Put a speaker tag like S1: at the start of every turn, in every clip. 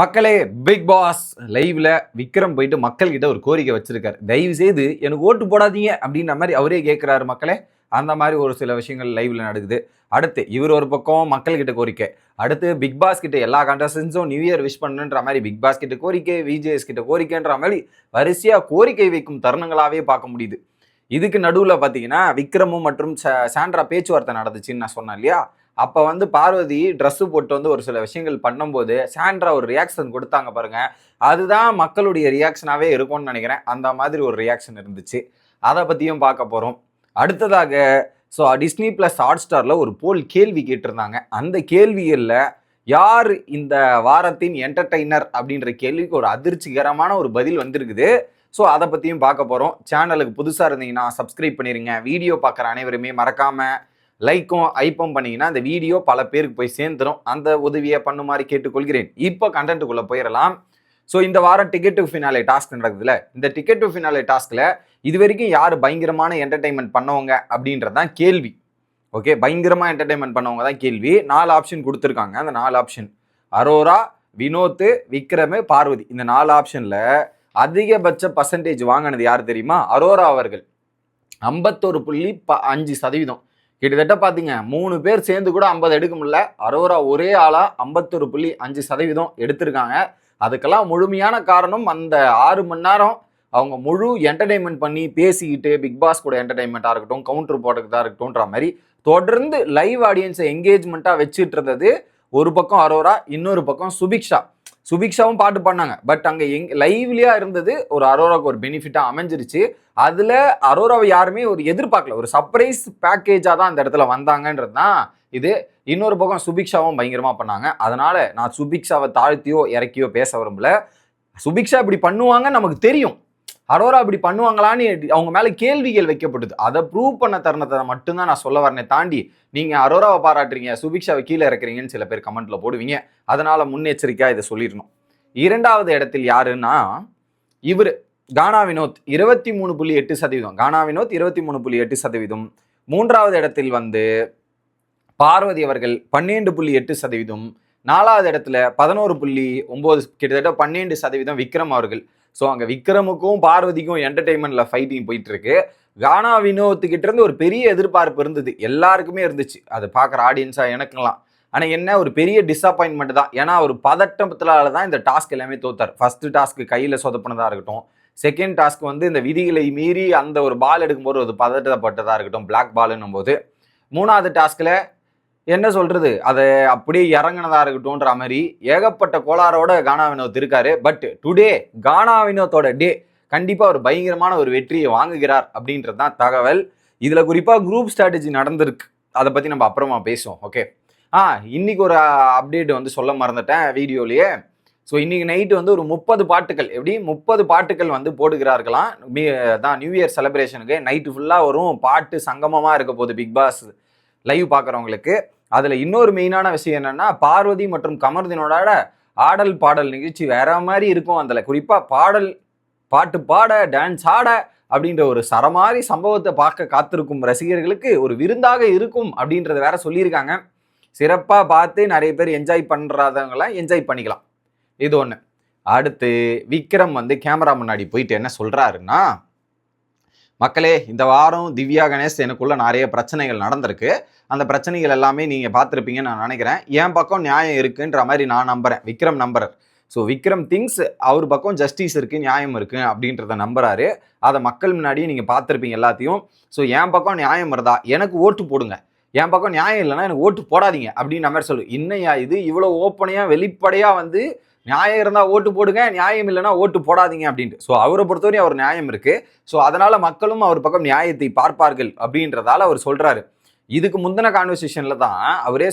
S1: மக்களே big pass லைவ்ல விக்ரம் போயிட்டு மக்கள்கிட்ட ஒரு கோரிக்கை வச்சிருக்காரு. தயவு செய்து எனக்கு ஓட்டு போடாதீங்க அப்படின்ற மாதிரி அவரே கேட்குறாரு மக்களே. அந்த மாதிரி ஒரு சில விஷயங்கள் லைவ்ல நடக்குது. அடுத்து இவர் ஒரு பக்கம் மக்கள்கிட்ட கோரிக்கை. அடுத்து பிக் பாஸ் கிட்ட எல்லா கண்டஸ்டன்ஸும் நியூ இயர் விஷ் பண்ணுன்ற மாதிரி பிக் பாஸ் கிட்ட கோரிக்கை விஜேஎஸ் கிட்ட கோரிக்கைன்ற மாதிரி வரிசையா கோரிக்கை வைக்கும் தருணங்களாவே பார்க்க முடியுது. இதுக்கு நடுவில் பார்த்தீங்கன்னா விக்ரமும் மற்றும் சாண்ட்ரா பேச்சுவார்த்தை நடந்துச்சுன்னு நான் சொன்னேன் இல்லையா? அப்போ வந்து பார்வதி ட்ரெஸ்ஸு போட்டு வந்து ஒரு சில விஷயங்கள் பண்ணும்போது சாண்ட்ரா ஒரு ரியாக்ஷன் கொடுத்தாங்க பாருங்க. அதுதான் மக்களுடைய ரியாக்ஷனாகவே இருக்கும்னு நினைக்கிறேன். அந்த மாதிரி ஒரு ரியாக்ஷன் இருந்துச்சு. அதை பற்றியும் பார்க்க போகிறோம் அடுத்ததாக ஸோ டிஸ்னி ப்ளஸ் ஹாட் ஸ்டாரில் ஒரு போல் கேள்வி கேட்டிருந்தாங்க. அந்த கேள்விகளில் யார் இந்த வாரத்தின் என்டர்டெய்னர் அப்படின்ற கேள்விக்கு ஒரு அதிர்ச்சிகரமான ஒரு பதில் வந்திருக்குது. ஸோ அதை பற்றியும் பார்க்க போகிறோம் சேனலுக்கு புதுசாக இருந்தீங்கன்னா சப்ஸ்கிரைப் பண்ணிடுங்க வீடியோ பார்க்குற அனைவருமே மறக்காமல் லைக்கும் ஐப்பும் பண்ணீங்கன்னா அந்த வீடியோ பல பேருக்கு போய் சேர்ந்துடும் அந்த உதவியை பண்ணுமாறு கேட்டுக்கொள்கிறேன். இப்போ கண்டென்ட்டுக்குள்ளே போயிடலாம் ஸோ இந்த வாரம் டிக்கெட் டு ஃபினாலே டாஸ்க் நடக்குதுல. இந்த டிக்கெட் டு ஃபினாலே டாஸ்கில் இது வரைக்கும் யார் பயங்கரமான என்டர்டைன்மெண்ட் பண்ணவங்க அப்படின்றது தான் கேள்வி. ஓகே பயங்கரமாக என்டர்டைன்மெண்ட் பண்ணவங்க தான் கேள்வி. நாலு ஆப்ஷன் கொடுத்துருக்காங்க. அந்த நாலு ஆப்ஷன் அரோரா வினோத்து விக்ரமு பார்வதி. இந்த நாலு ஆப்ஷனில் அதிகபட்ச பர்சன்டேஜ் வாங்கினது யார் தெரியுமா? அரோரா அவர்கள். ஐம்பத்தோரு புள்ளி ப அஞ்சு சதவீதம். கிட்டத்தட்ட பார்த்தீங்க மூணு பேர் சேர்ந்து கூட ஐம்பது எடுக்க முடியல. அரோரா ஒரே ஆளாக ஐம்பத்தொரு புள்ளி அஞ்சு சதவீதம் எடுத்திருக்காங்க. அதுக்கெல்லாம் முழுமையான காரணம் அந்த ஆறு மணி நேரம் அவங்க முழு என்டர்டைன்மெண்ட் பண்ணி பேசிக்கிட்டு பிக் பாஸ் கூட என்டர்டைன்மெண்ட்டாக இருக்கட்டும் கவுண்டர் போடுறதா இருக்கட்டும்ன்ற மாதிரி தொடர்ந்து லைவ் ஆடியன்ஸை என்கேஜ்மெண்ட்டாக வச்சுட்டு இருந்தது. ஒரு பக்கம் அரோரா இன்னொரு பக்கம் சுபிக்ஷா. சுபிக்ஷாவும் பாட்டு பண்ணாங்க பட் அங்கே எங் லைவ்லியாக இருந்தது ஒரு அரோராவுக்கு ஒரு பெனிஃபிட்டாக அமைஞ்சிருச்சு. அதில் அரோராவை யாருமே ஒரு எதிர்பார்க்கல. ஒரு சர்ப்ரைஸ் பேக்கேஜாக தான் அந்த இடத்துல வந்தாங்கன்றது தான் இது. இன்னொரு பக்கம் சுபிக்ஷாவும் பயங்கரமாக பண்ணாங்க. அதனால் நான் சுபிக்ஷாவை தாழ்த்தியோ இறக்கியோ பேச விரும்பல. சுபிக்ஷா இப்படி பண்ணுவாங்க நமக்கு தெரியும். அரோரா இப்படி பண்ணுவாங்களான்னு அவங்க மேலே கேள்விகள் வைக்கப்படுது அதை ப்ரூவ் பண்ண தருணத்தை மட்டும்தான் நான் சொல்ல வரனே தாண்டி நீங்கள் அரோராவை பாராட்டுறீங்க சுபிக்ஷாவை கீழே இறக்குறீங்கன்னு சில பேர் கமெண்ட்டில் போடுவீங்க. அதனால் முன்னெச்சரிக்கையாக இதை சொல்லிடணும். இரண்டாவது இடத்தில் யாருன்னா இவர் கானா வினோத் இருபத்தி மூணு புள்ளி எட்டு சதவீதம். கானா வினோத் இருபத்தி மூணு புள்ளி எட்டு சதவீதம். மூன்றாவது இடத்தில் வந்து பார்வதி அவர்கள் பன்னெண்டு புள்ளி எட்டு சதவீதம். நாலாவது இடத்துல பதினோரு புள்ளி ஒம்பது கிட்டத்தட்ட பன்னெண்டு சதவீதம் விக்ரம் அவர்கள். ஸோ அங்கே விக்ரமுக்கும் பார்வதிக்கும் என்டர்டெயின்மெண்ட்ல ஃபைட்டிங் போயிட்டு இருக்கு கானா வினோத்துக்கிட்ட இருந்து ஒரு பெரிய எதிர்பார்ப்பு இருந்தது. எல்லாருக்குமே இருந்துச்சு. அது பார்க்குற ஆடியன்ஸாக எனக்குலாம் ஆனால் என்ன? ஒரு பெரிய டிஸப்பாயின்மெண்ட் தான். ஏன்னா ஒரு பதட்டத்தினால தான் இந்த டாஸ்க் எல்லாமே தோத்தார். ஃபஸ்ட்டு டாஸ்க்கு கையில் சொதப்பினதாக இருக்கட்டும். செகண்ட் டாஸ்க் வந்து இந்த விதிகளை மீறி அந்த ஒரு பால் எடுக்கும்போது ஒரு பதட்டப்பட்டதாக இருக்கட்டும். பிளாக் பால்னும் போது மூணாவது டாஸ்கில் என்ன சொல்றது? அதை அப்படியே இறங்கினதா இருக்கட்டும்ன்ற மாதிரி ஏகப்பட்ட கோளாரோட கானா வினோத் இருக்காரு. பட் டுடே கானா வினோத்தோட டே கண்டிப்பா ஒரு பயங்கரமான ஒரு வெற்றியை வாங்குகிறார் அப்படின்றது தான் தகவல். இதுல குறிப்பா குரூப் ஸ்ட்ராட்டஜி நடந்திருக்கு. அதை பத்தி நம்ம அப்புறமா பேசுவோம். ஓகே ஆ இன்னைக்கு ஒரு அப்டேட் வந்து சொல்ல மறந்துட்டேன் வீடியோலயே. ஸோ இன்னைக்கு நைட்டு வந்து ஒரு முப்பது பாட்டுகள். எப்படி? முப்பது பாட்டுகள் வந்து போடுகிறார்களாம். தான் நியூ இயர் செலிப்ரேஷனுக்கு நைட்டு ஃபுல்லாக வரும். பாட்டு சங்கமமாக இருக்க போகுது. பிக் பாஸ் லைவ் பார்க்குறவங்களுக்கு. அதில் இன்னொரு மெயினான விஷயம் என்னன்னா பார்வதி மற்றும் கமர்தினோட ஆடல் பாடல் நிகழ்ச்சி வேற மாதிரி இருக்கும் அதில். குறிப்பாக பாடல் பாட்டு பாட டான்ஸ் ஆட அப்படின்ற ஒரு சரமாரி சம்பவத்தை பார்க்க காத்திருக்கும் ரசிகர்களுக்கு ஒரு விருந்தாக இருக்கும் அப்படின்றத வேற சொல்லியிருக்காங்க. சிறப்பாக பார்த்து நிறைய பேர் என்ஜாய் பண்ணுறாதவங்களாம் என்ஜாய் பண்ணிக்கலாம். இது ஒன்று அடுத்து விக்ரம் வந்து கேமரா முன்னாடி போயிட்டு என்ன சொல்கிறாருன்னா மக்களே இந்த வாரம் திவ்யா கணேஷ் எனக்குள்ள நிறைய பிரச்சனைகள் நடந்திருக்கு. அந்த பிரச்சனைகள் எல்லாமே நீங்க பார்த்துருப்பீங்கன்னு நான் நினைக்கிறேன். என் பக்கம் நியாயம் இருக்குன்ற மாதிரி நான் நம்புறேன். விக்ரம் நம்புறர். ஸோ விக்ரம் திங்ஸ் அவர் பக்கம் ஜஸ்டிஸ் இருக்கு நியாயம் இருக்கு அப்படின்றத நம்புறாரு. அதை மக்கள் முன்னாடியே நீங்க பார்த்துருப்பீங்க எல்லாத்தையும். ஸோ என் பக்கம் நியாயம் இருந்தா எனக்கு ஓட்டு போடுங்க. என் பக்கம் நியாயம் இல்லைன்னா எனக்கு ஓட்டு போடாதீங்க அப்படின்னு மாதிரி சொல்லு. இன்னையா இது? இவ்வளோ ஓப்பனையாக வெளிப்படையாக வந்து நியாயம் இருந்தால் ஓட்டு போடுங்க நியாயம் இல்லைன்னா ஓட்டு போடாதீங்க அப்படின்ட்டு. ஸோ அவரை பொறுத்தவரையும் அவர் நியாயம் இருக்குது ஸோ அதனால் மக்களும் அவர் பக்கம் நியாயத்தை பார்ப்பார்கள் அப்படின்றதால அவர் சொல்கிறாரு இதுக்கு முந்தின கான்வர்சேஷனில் தான் அவரே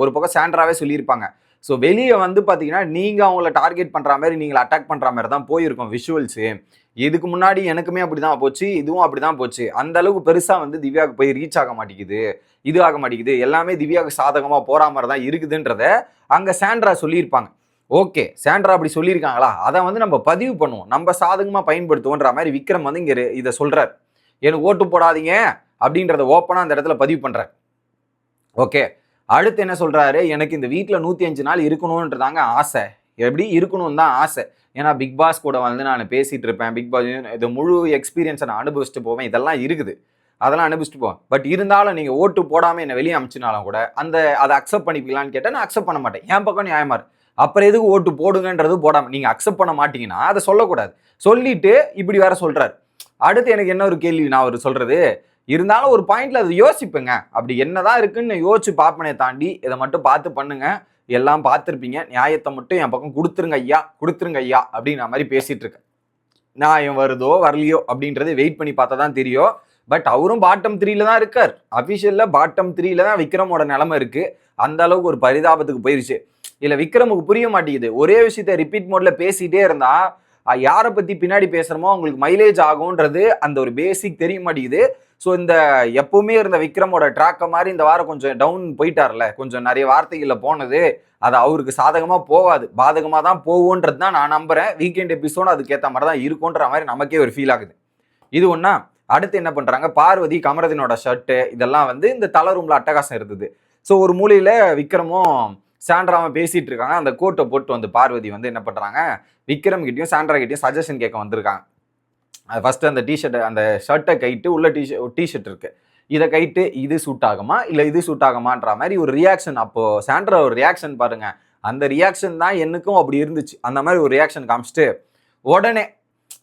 S1: ஒரு பக்கம் சாண்ட்ராவே சொல்லியிருப்பாங்க. ஸோ வெளியே வந்து பார்த்தீங்கன்னா நீங்கள் அவங்கள டார்கெட் பண்ணுற மாதிரி நீங்கள் அட்டாக் பண்ணுற மாதிரி தான் போயிருக்கும் விஷுவல்ஸு இதுக்கு முன்னாடி எனக்குமே அப்படி தான் போச்சு இதுவும் அப்படி தான் போச்சு. அந்த அளவுக்கு பெருசாக வந்து திவ்யாவுக்கு போய் ரீச் ஆக மாட்டேங்குது இது ஆக மாட்டேங்குது. எல்லாமே திவ்யாவுக்கு சாதகமாக போகிற மாதிரி தான் இருக்குதுன்றத அங்கே சாண்ட்ரா சொல்லியிருப்பாங்க. ஓகே சாண்ட்ரா அப்படி சொல்லியிருக்காங்களா? அதை வந்து நம்ம பதிவு பண்ணுவோம். நம்ம சாதகமாக பயன்படுத்துவோன்ற மாதிரி விக்ரம் வந்து இங்கே இதை சொல்கிறார் எனக்கு ஓட்டு போடாதீங்க அப்படின்றத ஓப்பனாக அந்த இடத்துல பதிவு பண்ணுறார் ஓகே அடுத்து என்ன சொல்கிறாரு எனக்கு இந்த வீட்டில் நூற்றி அஞ்சு நாள் இருக்கணுன்றதாங்க ஆசை. எப்படி? இருக்கணும்னு தான் ஆசை. ஏன்னா பிக் பாஸ் கூட வந்து நான் பேசிகிட்டு இருப்பேன். பிக் பாஸ் இது முழு எக்ஸ்பீரியன்ஸை நான் அனுபவிச்சுட்டு போவேன். இதெல்லாம் இருக்குது. அதெல்லாம் அனுபவிச்சுட்டு போவேன். பட் இருந்தாலும் நீங்கள் ஓட்டு போடாமல் என்னை வெளியே அமிச்சினாலும் கூட அந்த அதை அக்செப்ட் பண்ணிப்பீங்களான்னு கேட்டால் நான் அக்செப்ட் பண்ண மாட்டேன். என் பக்கம் நியாயமாக இருக்கு அப்புறம் எதுக்கு ஓட்டு போடுங்கன்றது போடாமல் நீங்கள் அக்செப்ட் பண்ண மாட்டீங்கன்னா அதை சொல்லக்கூடாது. சொல்லிட்டு இப்படி வேற சொல்கிறாரு அடுத்து எனக்கு என்ன ஒரு கேள்வி நான் அவர் சொல்கிறது இருந்தாலும் ஒரு பாயிண்ட்ல அது யோசிப்பேங்க. அப்படி என்னதான் இருக்குன்னு யோசிச்சு பார்ப்பனே தாண்டி இதை மட்டும் பார்த்து பண்ணுங்க. எல்லாம் பார்த்துருப்பீங்க. நியாயத்தை மட்டும் என் பக்கம் கொடுத்துருங்க ஐயா கொடுத்துருங்க ஐயா அப்படின்ற மாதிரி பேசிட்டு இருக்கேன். நியாயம் வருதோ வரலையோ அப்படின்றது வெயிட் பண்ணி பார்த்தா தான் தெரியும். பட் அவரும் பாட்டம் த்ரீல தான் இருக்கார். அஃபிஷியலில் பாட்டம் த்ரீல தான் விக்ரமோட நிலமை இருக்குது அந்த அளவுக்கு ஒரு பரிதாபத்துக்கு போயிருச்சு. இல்லை விக்ரமுக்கு புரிய மாட்டேங்குது. ஒரே விஷயத்த ரிப்பீட் மோட்ல பேசிட்டே இருந்தா யாரை பத்தி பின்னாடி பேசுறோமோ அவங்களுக்கு மைலேஜ் ஆகும்ன்றது அந்த ஒரு பேசிக் தெரிய மாட்டேங்குது. ஸோ இந்த எப்பவுமே இருந்த விக்ரமோட ட்ராக்கை மாதிரி இந்த வாரம் கொஞ்சம் டவுன் போயிட்டார்ல. கொஞ்சம் நிறைய வார்த்தைகளில் போனது. அது அவருக்கு சாதகமாக போகாது. பாதகமாக தான் போகும்ன்றது தான் நான் நம்புகிறேன் வீக்கெண்ட் எபிசோடு அதுக்கேற்ற மாதிரி தான் இருக்கும்ன்ற மாதிரி நமக்கே ஒரு ஃபீல் ஆகுது. இது ஒன்றா அடுத்து என்ன பண்ணுறாங்க பார்வதி கமரதினோட ஷர்ட்டு இதெல்லாம் வந்து இந்த தலை ரூமில் அட்டகாசம் இருந்தது. ஸோ ஒரு மூலையில் விக்ரமும் சாண்ட்ராவும் பேசிட்டு இருக்காங்க. அந்த கோட்டை போட்டு வந்து பார்வதி வந்து என்ன பண்றாங்க? விக்ரம் கிட்டயும் சாண்ட்ரா கிட்டயும் சஜஷன் கேட்க வந்திருக்காங்க. அது ஃபர்ஸ்ட் அந்த டிஷர்ட் அந்த ஷர்ட்டை கைட்டு உள்ள டிஷர்ட் டிஷர்ட் இருக்கு. இதை கைட்டு இது சூட் ஆகுமா? இல்லை இது சூட் ஆகுமான்ற மாதிரி ஒரு ரியாக்ஷன் அப்போ சாண்ட்ரா ஒரு ரியாக்ஷன் பாருங்க. அந்த ரியாக்ஷன் தான் எனக்கும் அப்படி இருந்துச்சு. அந்த மாதிரி ஒரு ரியாக்ஷன் காமிச்சிட்டு உடனே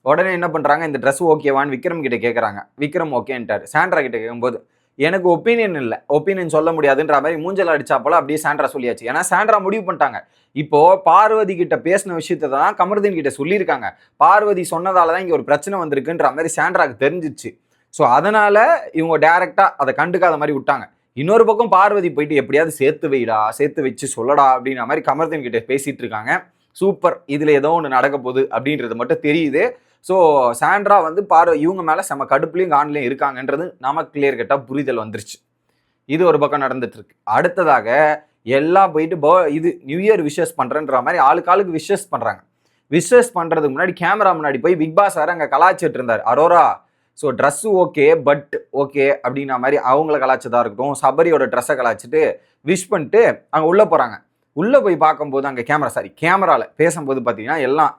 S1: உடனே என்ன பண்ணுறாங்க இந்த ட்ரெஸ் ஓகேவான்னு விக்ரம் கிட்ட கேட்குறாங்க விக்ரம் ஓகேன்ட்டார் சாண்ட்ரா கிட்ட கேட்கும்போது எனக்கு ஒப்பீனியன் இல்லை. ஒப்பீனியன் சொல்ல முடியாதுன்ற மாதிரி மூஞ்சல் அடிச்சா போல அப்படியே சாண்ட்ரா சொல்லியாச்சு. ஏன்னா சாண்ட்ரா முடிவு பண்ணிட்டாங்க. இப்போ பார்வதி கிட்ட பேசின விஷயத்தை தான் கமருதீன் கிட்ட சொல்லியிருக்காங்க. பார்வதி சொன்னதால தான் இங்கே ஒரு பிரச்சனை வந்திருக்குன்ற மாதிரி சாண்ட்ராக்கு தெரிஞ்சிச்சு. ஸோ அதனால இவங்க டைரக்டா அதை கண்டுக்காத மாதிரி விட்டாங்க. இன்னொரு பக்கம் பார்வதி போயிட்டு எப்படியாவது சேர்த்து வைடா சேர்த்து வச்சு சொல்லடா அப்படின்ற மாதிரி கமர்தீன் கிட்ட பேசிட்டு இருக்காங்க. சூப்பர். இதுல ஏதோ ஒன்று நடக்க போகுது அப்படின்றது மட்டும் தெரியுது. ஸோ சாண்ட்ரா வந்து பாரு இவங்க மேலே செம கடுப்புலையும் கான்லையும் இருக்காங்கன்றது நமக்கு கிளியர் கட்டாக புரிதல் வந்துருச்சு. இது ஒரு பக்கம் நடந்துட்டுருக்கு. அடுத்ததாக எல்லாம் போயிட்டு ப- இது நியூ இயர் விஷஸ் பண்ணுறன்ற மாதிரி ஆளுக்கு ஆளுக்கு விஷஸ் பண்ணுறாங்க விஷஸ் பண்ணுறதுக்கு முன்னாடி கேமரா முன்னாடி போய் பிக் பாஸ் வேற அங்கே கலாச்சிட்டு இருந்தார். Aurora so dress okay but okay அப்படின்ன மாதிரி அவங்கள கலாச்சதாக இருக்கட்டும் சபரியோட ட்ரெஸ்ஸை கலாச்சிட்டு விஷ் பண்ணிட்டு அங்கே உள்ளே போகிறாங்க உள்ளே போய் பார்க்கும்போது அங்கே கேமரா சாரி கேமராவில் பேசும்போது பார்த்தீங்கன்னா எல்லாம்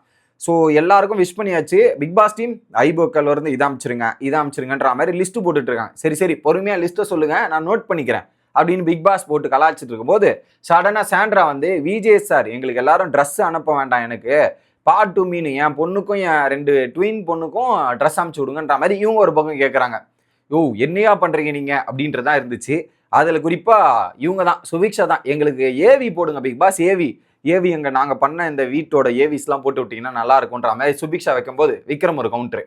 S1: ஸோ எல்லாருக்கும் விஷ் பண்ணியாச்சு. பிக் பாஸ் டீம் ஐபோக்கல் வந்து இதை அமைச்சிருங்க இதை அமைச்சிருங்கன்ற மாதிரி லிஸ்ட் போட்டுட்டு இருக்காங்க. சரி சரி பொறுமையாக லிஸ்ட்டை சொல்லுங்க நான் நோட் பண்ணிக்கிறேன் அப்படின்னு பிக் பாஸ் போட்டு கலாச்சிட்டு இருக்கும்போது சடனாக சாண்ட்ரா வந்து விஜே சார் எங்களுக்கு எல்லாரும் ட்ரெஸ் அனுப்ப வேண்டாம் எனக்கு. பார்ட் டூ மீன் என் பொண்ணுக்கும் என் ரெண்டு ட்வின் பொண்ணுக்கும் ட்ரெஸ் அனுப்பிச்சி விடுங்கன்ற மாதிரி இவங்க ஒரு பக்கம் கேட்குறாங்க ஓ என்னையா பண்ணுறீங்க நீங்கள் அப்படின்றதான் இருந்துச்சு. அதில் குறிப்பாக இவங்க தான் சுபிக்ஷா தான். எங்களுக்கு ஏவி போடுங்க பிக் பாஸ் ஏவி ஏவி எங்க நாங்கள் பண்ண இந்த வீட்டோட ஏவிஸ்லாம் போட்டு விட்டீங்கன்னா நல்லா இருக்கும்ன்ற மாதிரி சுபிக்ஷா வைக்கும்போது விக்ரம் ஒரு கவுண்டரு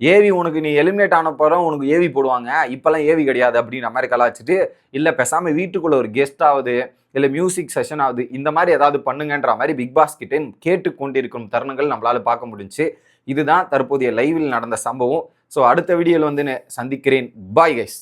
S1: ஏவி உனக்கு நீ எலிமினேட் ஆன பிறகு உனக்கு ஏவி போடுவாங்க. இப்போல்லாம் ஏவி கிடையாது அப்படின்ற மாதிரி கலாச்சிட்டு இல்லை பேசாமல் வீட்டுக்குள்ள ஒரு கெஸ்ட் ஆகுது இல்லை மியூசிக் செஷன் ஆகுது இந்த மாதிரி ஏதாவது பண்ணுங்கன்ற மாதிரி பிக் பாஸ் கிட்டே கேட்டு கொண்டிருக்கும் தருணங்கள் நம்மளால பார்க்க முடிஞ்சு இதுதான் தற்போதைய லைவில் நடந்த சம்பவம். ஸோ அடுத்த வீடியோவில் வந்து நான் சந்திக்கிறேன். Bye guys